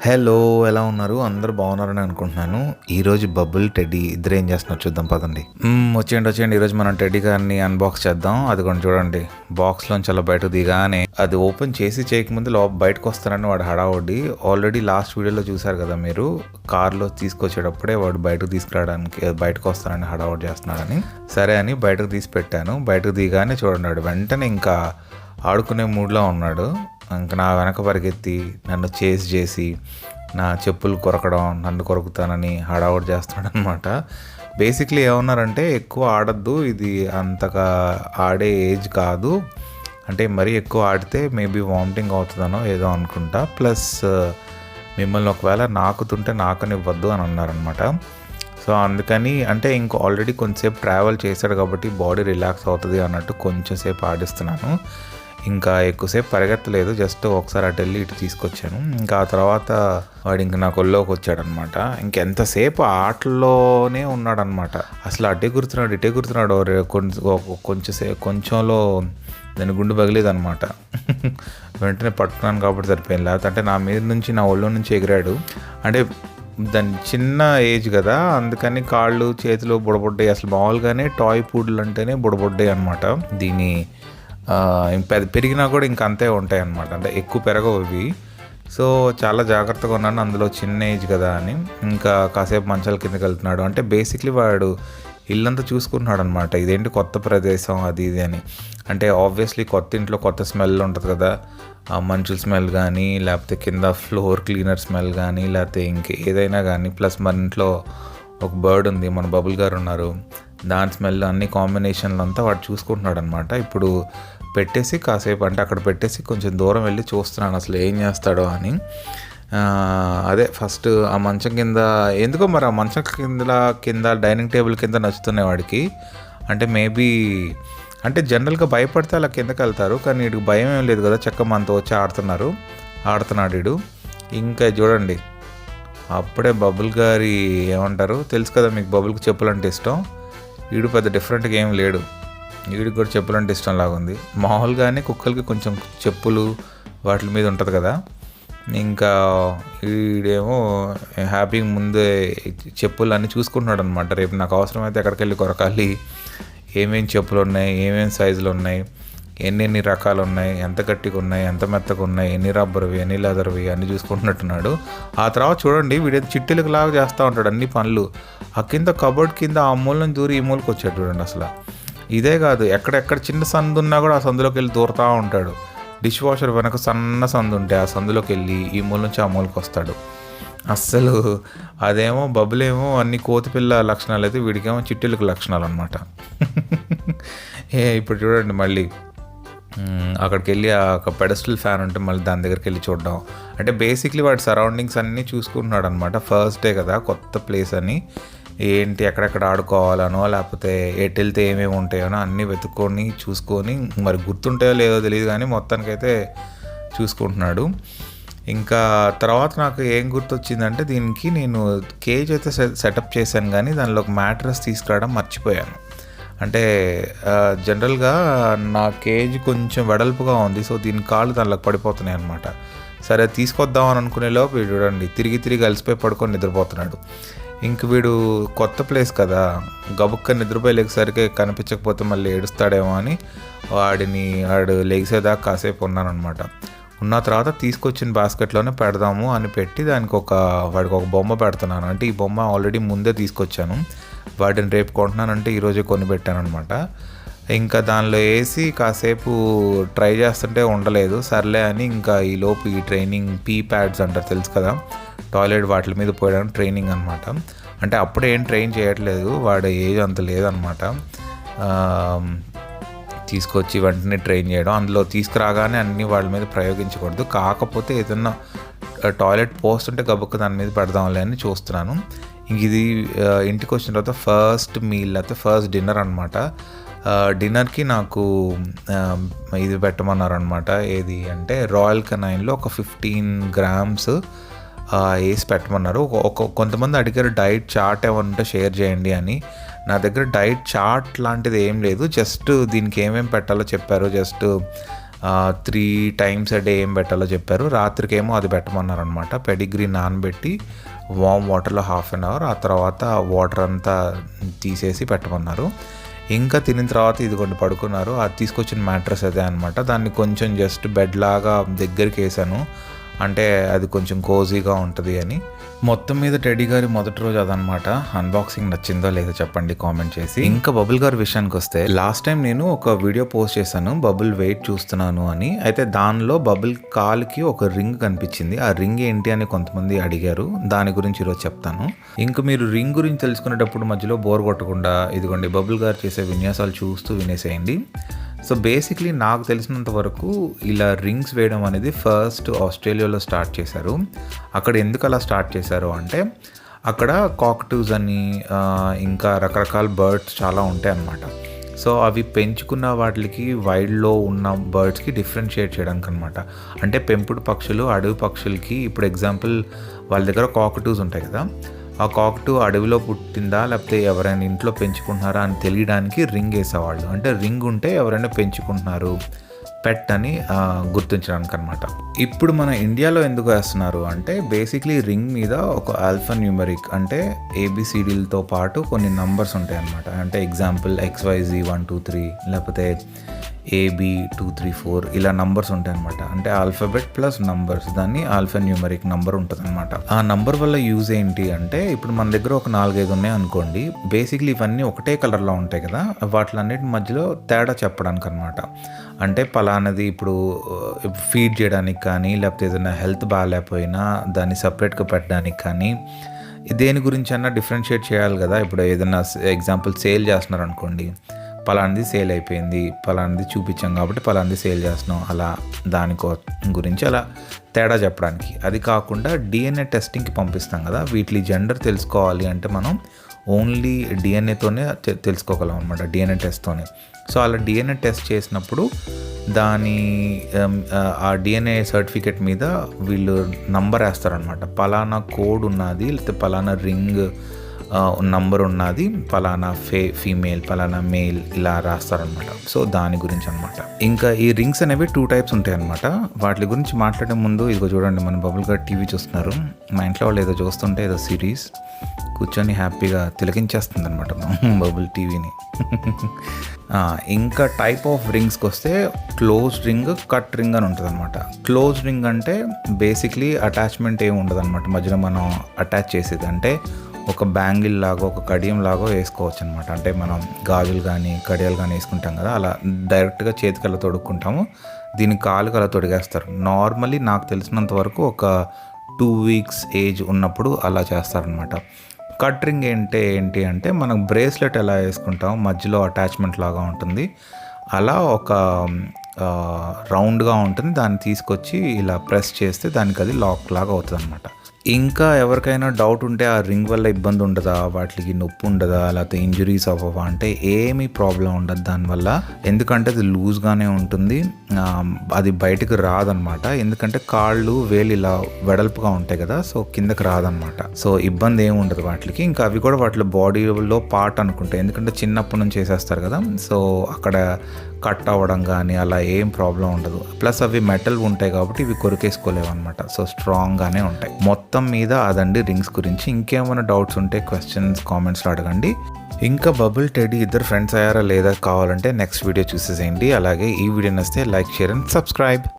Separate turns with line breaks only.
Hello ఎలా ఉన్నారు? అందరూ బాగున్నారని అనుకుంటున్నాను. ఈరోజు బబుల్ టెడ్డీ ఇద్దరు ఏం చేస్తున్నారు చూద్దాం పదండి. వచ్చేయండి వచ్చేయండి. ఈరోజు మనం టెడ్డీ గారిని అన్బాక్స్ చేద్దాం. అది కొంచెం చూడండి. బాక్స్లోంచి అలా బయట దిగానే అది ఓపెన్ చేసి చేయకముందు లో బయటకు వస్తానని వాడు హడావుడి. ఆల్రెడీ లాస్ట్ వీడియోలో చూసారు కదా మీరు? కార్లో తీసుకొచ్చేటప్పుడే వాడు బయటకు తీసుకురావడానికి బయటకు వస్తానని హడావుడి చేస్తున్నాడని. సరే అని బయటకు తీసి పెట్టాను. బయటకు దిగానే చూడండి వాడు. వెంటనే ఇంకా ఆడుకునే మూడ్లో ఉన్నాడు. ఇంక నా వెనక పరిగెత్తి నన్ను చేసి చేసి నా చెప్పులు కొరకడం నన్ను కొరుకుతానని హడావుడి చేస్తాడనమాట బేసిక్లీ ఏమన్నారంటే ఎక్కువ ఆడద్దు ఇది అంతగా ఆడే ఏజ్ కాదు. అంటే మరీ ఎక్కువ ఆడితే మేబీ వామిటింగ్ అవుతుందనో ఏదో అనుకుంటా. ప్లస్ మిమ్మల్ని ఒకవేళ నాకుతుంటే నాకనివ్వద్దు అని అన్నారనమాట సో అందుకని అంటే ఇంకో ఆల్రెడీ కొంచెంసేపు ట్రావెల్ చేశాడు కాబట్టి బాడీ రిలాక్స్ అవుతుంది అన్నట్టు కొంచెంసేపు ఆడిస్తున్నాను. ఇంకా ఎక్కువసేపు పరిగెత్తలేదు జస్ట్ ఒకసారి అటు వెళ్ళి ఇటు తీసుకొచ్చాను. ఇంకా ఆ తర్వాత వాడు ఇంక నా కొల్లోకి వచ్చాడనమాట. ఇంకెంతసేపు ఆటల్లోనే ఉన్నాడనమాట. అసలు అటే గుర్తున్నాడు ఇటే గుర్తున్నాడు కొంచెం సేపు కొంచెంలో దాని గుండు పగిలేదనమాట. వెంటనే పట్టుకున్నాను కాబట్టి సరిపోయింది. లేకపోతే అంటే నా మీద నుంచి నా ఒళ్ళో నుంచి ఎగిరాడు. అంటే దాని చిన్న ఏజ్ కదా అందుకని కాళ్ళు చేతులు బుడబొడ్డాయి. అసలు మామూలుగానే టాయ్ పూడ్లు అంటేనే బుడబొడ్డాయి అనమాట. దీని పెరిగినా కూడా ఇంక అంతే ఉంటాయి అనమాట అంటే ఎక్కువ పెరగవు ఇవి సో చాలా జాగ్రత్తగా ఉన్నాను. అందులో చిన్న ఏజ్ కదా అని. ఇంకా కాసేపు మంచాల కిందకి వెళ్తున్నాడు. అంటే బేసిక్లీ వాడు ఇల్లంతా చూసుకుంటున్నాడు అనమాట ఇదేంటి కొత్త ప్రదేశం అది ఇది అని. అంటే ఆబ్వియస్లీ కొత్త ఇంట్లో కొత్త స్మెల్ ఉంటుంది కదా. ఆ మంచుల స్మెల్ కానీ లేకపోతే కింద ఫ్లోర్ క్లీనర్ స్మెల్ కానీ లేకపోతే ఇంక ఏదైనా కానీ ప్లస్ మన ఇంట్లో ఒక బర్డ్ ఉంది. మన బబుల్ గారు ఉన్నారు. దాని స్మెల్ అన్ని కాంబినేషన్లు అంతా వాడు చూసుకుంటున్నాడు అనమాట ఇప్పుడు పెట్టేసి కాసేపు అంటే అక్కడ పెట్టేసి కొంచెం దూరం వెళ్ళి చూస్తున్నాను అసలు ఏం చేస్తాడో అని. అదే ఫస్ట్ ఆ మంచం కింద ఎందుకో మరి ఆ మంచం కింద కింద డైనింగ్ టేబుల్ కింద నచ్చుతున్నాయి వాడికి. అంటే మేబీ అంటే జనరల్గా భయపడితే అలా కిందకి వెళ్తారు కానీ వీడికి భయం ఏం లేదు కదా చక్క మనతో వచ్చి ఆడుతున్నారు. ఆడుతున్నాడు వీడు. ఇంకా చూడండి అప్పుడే బబుల్ గారి ఏమంటారు తెలుసు కదా మీకు బబుల్కి చెప్పులంటే ఇష్టం. వీడు పెద్ద డిఫరెంట్గా ఏం లేడు. వీడికి కూడా చెప్పులంటే ఇష్టం లాగా ఉంది. మామూలుగానే కుక్కలకి కొంచెం చెప్పులు వాటి మీద ఉంటుంది కదా. ఇంకా వీడేమో హ్యాపీగా ముందే చెప్పులు అన్నీ చూసుకుంటున్నాడు అనమాట రేపు నాకు అవసరమైతే ఎక్కడికి వెళ్ళి కొరకాలి. ఏమేమి చెప్పులు ఉన్నాయి? ఏమేమి సైజులు ఉన్నాయి? ఎన్నెన్ని రకాలు ఉన్నాయి? ఎంత గట్టిగా ఉన్నాయి? ఎంత మెత్తగా ఉన్నాయి? ఎన్ని రబ్బర్వి? ఎన్ని లెదర్వి? అన్ని చూసుకుంటున్నట్టున్నాడు. ఆ తర్వాత చూడండి వీడేది చిట్టీలకు లాగా చేస్తూ ఉంటాడు అన్ని పనులు. ఆ కింద కబోర్డ్ కింద ఆ మూలం దూరి ఈ మూలకి వచ్చాడు చూడండి అసలు. ఇదే కాదు ఎక్కడెక్కడ చిన్న సందు ఉన్నా కూడా ఆ సందులోకి వెళ్ళి దూరుతూ ఉంటాడు. డిష్ వాషర్ వెనక సన్న సందు ఉంటే ఆ సందులోకి వెళ్ళి ఈ మూల నుంచి ఆ మూలకి వస్తాడు. అస్సలు అదేమో బబులేమో అన్ని కోతిపిల్ల లక్షణాలు అయితే వీడికేమో చిట్టీలకు లక్షణాలు అనమాట ఏ ఇప్పుడు చూడండి మళ్ళీ. అక్కడికి వెళ్ళి ఆ ఒక పెడస్టల్ ఫ్యాన్ ఉంటే మళ్ళీ దాని దగ్గరికి వెళ్ళి చూడడం. అంటే బేసిక్లీ వాడి సరౌండింగ్స్ అన్నీ చూసుకుంటున్నాడు అనమాట ఫస్ట్ డే కదా కొత్త ప్లేస్ అని. ఏంటి ఎక్కడెక్కడ ఆడుకోవాలనో లేకపోతే ఎటు వెళ్తే ఏమేమి ఉంటాయోనో అన్నీ వెతుక్కొని చూసుకొని మరి గుర్తుంటాయో లేదో తెలియదు కానీ మొత్తానికైతే చూసుకుంటున్నాడు. ఇంకా తర్వాత నాకు ఏం గుర్తొచ్చిందంటే దీనికి నేను కేజ్ అయితే సెటప్ చేశాను కానీ దానిలో ఒక మ్యాట్రస్ తీసుకురావడం మర్చిపోయాను. అంటే జనరల్గా నా కేజ్ కొంచెం వెడల్పుగా ఉంది సో దీని కాళ్ళు దానిలోకి పడిపోతున్నాయి అనమాట సరే తీసుకొద్దామని అనుకునేలోపు అనుకునే లోపు చూడండి తిరిగి తిరిగి అలసిపోయి పడుకొని నిద్రపోతున్నాడు. ఇంక వీడు కొత్త ప్లేస్ కదా. గబుక్క నిద్రపోయలేగేసరికి కనిపించకపోతే మళ్ళీ ఏడుస్తాడేమో అని వాడిని వాడు లేచేదాకా కాసేపు ఉన్నానమాట ఉన్న తర్వాత తీసుకొచ్చిన బాస్కెట్లోనే పెడదాము అని పెట్టి దానికి ఒక వాడికి ఒక బొమ్మ పెడుతున్నాను. అంటే ఈ బొమ్మ ఆల్రెడీ ముందే తీసుకొచ్చాను. వాటిని రేపు కొంటున్నానంటే ఈరోజే కొని పెట్టాను అనమాట ఇంకా దానిలో వేసి కాసేపు ట్రై చేస్తుంటే ఉండలేదు. సర్లే అని ఇంకా ఈ లోపు ఈ ట్రైనింగ్ పీ ప్యాడ్స్ అంటారు తెలుసు కదా. టాయిలెట్ వాటి మీద పోయడం ట్రైనింగ్ అనమాట అంటే అప్పుడే ఏం ట్రైన్ చేయట్లేదు వాడు ఏజ్ అంత లేదనమాట తీసుకొచ్చి వెంటనే ట్రైన్ చేయడం. అందులో తీసుకురాగానే అన్ని వాళ్ళ మీద ప్రయోగించకూడదు. కాకపోతే ఏదన్నా టాయిలెట్ పోస్ట్ ఉంటే గబుక్క దాని మీద పెడదాంలే అని చూస్తున్నాను. ఇంక ఇది ఇంటికి వచ్చిన తర్వాత ఫస్ట్ మీల్ అయితే ఫస్ట్ డిన్నర్ అనమాట డిన్నర్కి నాకు ఇది పెట్టమన్నారు అనమాట ఏది అంటే రాయల్ కెనైన్లో ఒక ఫిఫ్టీన్ గ్రామ్స్ వేసి పెట్టమన్నారు. ఒక- కొంతమంది అడిగారు డైట్ చార్ట్ ఏమన్నా ఉంటే షేర్ చేయండి అని. నా దగ్గర డైట్ చార్ట్ లాంటిది ఏం లేదు. జస్ట్ దీనికి ఏమేమి పెట్టాలో చెప్పారు. జస్ట్ త్రీ టైమ్స్ డే ఏం పెట్టాలో చెప్పారు. రాత్రికి ఏమో అది పెట్టమన్నారు అనమాట పెడిగ్రీ నానబెట్టి వామ్ వాటర్లో హాఫ్ అన్ అవర్ ఆ తర్వాత వాటర్ అంతా తీసేసి పెట్టమన్నారు. ఇంకా తినిన తర్వాత ఇదిగోండి పడుకున్నారు. అది తీసుకొచ్చిన మ్యాట్రస్ అదే అనమాట దాన్ని కొంచెం జస్ట్ బెడ్ లాగా దగ్గరికి వేసాను. అంటే అది కొంచెం కోజీగా ఉంటుంది అని. మొత్తం మీద టెడీ గారి మొదటి రోజు అదనమాట. అన్బాక్సింగ్ నచ్చిందో లేదో చెప్పండి కామెంట్ చేసి. ఇంకా బబుల్ గారి విషయానికి వస్తే లాస్ట్ టైం నేను ఒక వీడియో పోస్ట్ చేశాను బబుల్ వెయిట్ చూస్తున్నాను అని. అయితే దానిలో బబుల్ కాల్కి ఒక రింగ్ కనిపించింది. ఆ రింగ్ ఏంటి అని కొంతమంది అడిగారు. దాని గురించి ఈరోజు చెప్తాను. ఇంకా మీరు రింగ్ గురించి తెలుసుకునేటప్పుడు మధ్యలో బోర్ కొట్టకుండా ఇదిగోండి బబుల్ గారు చేసే విన్యాసాలు చూస్తూ వినేసేయండి. సో బేసిక్లీ నాకు తెలిసినంత వరకు ఇలా రింగ్స్ వేయడం అనేది ఫస్ట్ ఆస్ట్రేలియాలో స్టార్ట్ చేశారు. అక్కడ ఎందుకు అలా స్టార్ట్ చేశారు అంటే అక్కడ కాక్టూస్ అని ఇంకా రకరకాల బర్డ్స్ చాలా ఉంటాయి అన్నమాట. సో అవి పెంచుకున్న వాటికి వైల్డ్లో ఉన్న బర్డ్స్కి డిఫరెన్షియేట్ చేయడానికి అనమాట అంటే పెంపుడు పక్షులు అడవి పక్షులకి ఇప్పుడు ఎగ్జాంపుల్ వాళ్ళ దగ్గర కాకటూస్ ఉంటాయి కదా. ఆ కాక్టు అడవిలో పుట్టిందా? లేకపోతే ఎవరైనా ఇంట్లో పెంచుకుంటున్నారా అని తెలియడానికి రింగ్ వేసేవాళ్ళు. అంటే రింగ్ ఉంటే ఎవరైనా పెంచుకుంటున్నారు. పెట్ అని గుర్తించడానికి అనమాట ఇప్పుడు మన ఇండియాలో ఎందుకు వేస్తున్నారు అంటే బేసిక్లీ రింగ్ మీద ఒక ఆల్ఫా న్యూమరిక్ అంటే ఏబిసిడీలతో పాటు కొన్ని నంబర్స్ ఉంటాయి అనమాట అంటే example X Y Z one two three లేకపోతే A B two three four ఇలా నంబర్స్ ఉంటాయి అనమాట అంటే ఆల్ఫాబెట్ ప్లస్ నంబర్స్ దాన్ని ఆల్ఫా న్యూమరిక్ నంబర్ ఉంటుంది అనమాట ఆ నంబర్ వల్ల యూజ్ ఏంటి అంటే ఇప్పుడు మన దగ్గర ఒక నాలుగైదు ఉన్నాయి అనుకోండి. బేసిక్లీ ఇవన్నీ ఒకటే కలర్లో ఉంటాయి కదా. వాటిలన్నిటి మధ్యలో తేడా చెప్పడానికి అనమాట అంటే పలానది ఇప్పుడు ఫీడ్ చేయడానికి కానీ లేకపోతే ఏదైనా హెల్త్ బాగాలేకపోయినా దాన్ని సపరేట్గా పెట్టడానికి కానీ దేని గురించి అన్నా డిఫరెన్షియేట్ చేయాలి కదా. ఇప్పుడు ఏదైనా ఎగ్జాంపుల్ సేల్ చేస్తున్నారు అనుకోండి పలాంది సేల్ అయిపోయింది పలాంది చూపించాం కాబట్టి పలాంది సేల్ చేస్తున్నాం. అలా దానికో గురించి అలా తేడా చెప్పడానికి. అది కాకుండా డిఎన్ఏ టెస్టింగ్కి పంపిస్తాం కదా వీటి జెండర్ తెలుసుకోవాలి అంటే మనం ఓన్లీ డిఎన్ఏతోనే తెలుసుకోగలం అనమాట డిఎన్ఏ టెస్ట్తోనే సో అలా డిఎన్ఏ టెస్ట్ చేసినప్పుడు దాని ఆ డిఎన్ఏ సర్టిఫికేట్ మీద వీళ్ళు నంబర్ వేస్తారనమాట పలానా కోడ్ ఉన్నది లేకపోతే పలానా రింగ్ నంబర్ ఉన్నది. పలానా ఫే ఫీమేల్ పలానా మేల్ ఇలా రాస్తారనమాట సో దాని గురించి అనమాట ఇంకా ఈ రింగ్స్ అనేవి టూ టైప్స్ ఉంటాయి అనమాట వాటి గురించి మాట్లాడే ముందు ఇదిగో చూడండి మన బబుల్ గారు టీవీ చూస్తున్నారు. మా ఇంట్లో వాళ్ళు ఏదో చూస్తుంటే ఏదో సిరీస్ కూర్చొని హ్యాపీగా తిలకించేస్తుంది అనమాట బబుల్ టీవీని ఇంకా టైప్ ఆఫ్ రింగ్స్కి వస్తే క్లోజ్ రింగ్ కట్ రింగ్ అని ఉంటుంది అనమాట క్లోజ్ రింగ్ అంటే బేసిక్లీ అటాచ్మెంట్ ఏమి ఉండదు అనమాట మధ్యలో మనం అటాచ్ చేసేది. అంటే ఒక బ్యాంగిల్ లాగా ఒక కడియం లాగా వేసుకోవచ్చు అనమాట అంటే మనం గాజులు కానీ కడియాలు కానీ వేసుకుంటాం కదా అలా డైరెక్ట్గా చేతికల్లా తొడుక్కుంటాము. దీని కాలుకి అలా తొడిగేస్తారు. నార్మల్లీ నాకు తెలిసినంత వరకు ఒక టూ వీక్స్ ఏజ్ ఉన్నప్పుడు అలా చేస్తారనమాట కట్ రింగ్ ఏంటి ఏంటి అంటే మనం బ్రేస్లెట్ ఎలా వేసుకుంటాం మధ్యలో అటాచ్మెంట్ లాగా ఉంటుంది. అలా ఒక రౌండ్గా ఉంటుంది. దాన్ని తీసుకొచ్చి ఇలా ప్రెస్ చేస్తే దానికి అది లాక్ లాగా అవుతుంది అనమాట ఇంకా ఎవరికైనా డౌట్ ఉంటే ఆ రింగ్ వల్ల ఇబ్బంది ఉండదా? వాటికి నొప్పి ఉండదా? లేకపోతే ఇంజురీస్ అవ్వవా? అంటే ఏమీ ప్రాబ్లం ఉండదు దానివల్ల ఎందుకంటే అది లూజ్గానే ఉంటుంది. అది బయటకు రాదనమాట ఎందుకంటే కాళ్ళు వేలు ఇలా వెడల్పుగా ఉంటాయి కదా సో కిందకి రాదనమాట సో ఇబ్బంది ఏమి ఉండదు వాటికి. ఇంకా అవి కూడా వాటి బాడీలో పార్ట్ అనుకుంటాయి ఎందుకంటే చిన్నప్పటి నుంచి చేసేస్తారు కదా. సో అక్కడ కట్ అవ్వడం కానీ అలా ఏం ప్రాబ్లం ఉండదు. ప్లస్ అవి మెటల్ ఉంటాయి కాబట్టి ఇవి కొరికేసుకోలేవు అనమాట సో స్ట్రాంగ్గానే ఉంటాయి. మొత్తం మీద అదండి రింగ్స్ గురించి. ఇంకేమైనా డౌట్స్ ఉంటే క్వశ్చన్స్ కామెంట్స్లో అడగండి. ఇంకా బబుల్ టెడీ ఇద్దరు ఫ్రెండ్స్ అయ్యారా లేదా కావాలంటే నెక్స్ట్ వీడియో చూసేసేయండి. అలాగే ఈ వీడియో నస్తే లైక్ షేర్ అండ్ సబ్స్క్రైబ్